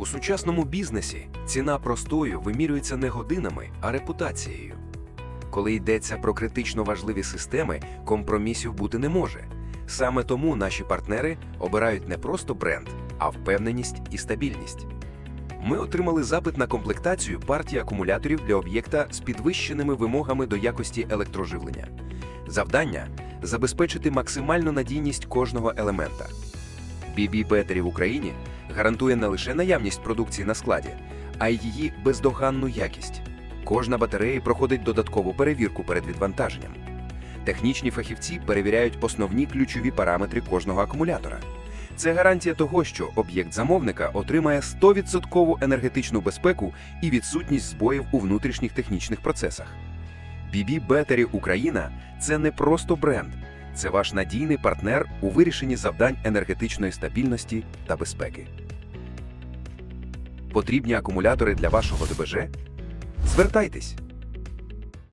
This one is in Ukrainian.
У сучасному бізнесі ціна простою вимірюється не годинами, а репутацією. Коли йдеться про критично важливі системи, компромісів бути не може. Саме тому наші партнери обирають не просто бренд, а впевненість і стабільність. Ми отримали запит на комплектацію партії акумуляторів для об'єкта з підвищеними вимогами до якості електроживлення. Завдання забезпечити максимальну надійність кожного елемента. BB Battery в Україні гарантує не лише наявність продукції на складі, а й її бездоганну якість. Кожна батарея проходить додаткову перевірку перед відвантаженням. Технічні фахівці перевіряють основні ключові параметри кожного акумулятора. Це гарантія того, що об'єкт замовника отримає 100% енергетичну безпеку і відсутність збоїв у внутрішніх технічних процесах. BB Battery Україна це не просто бренд, це ваш надійний партнер у вирішенні завдань енергетичної стабільності та безпеки. Потрібні акумулятори для вашого ДБЖ? Звертайтесь!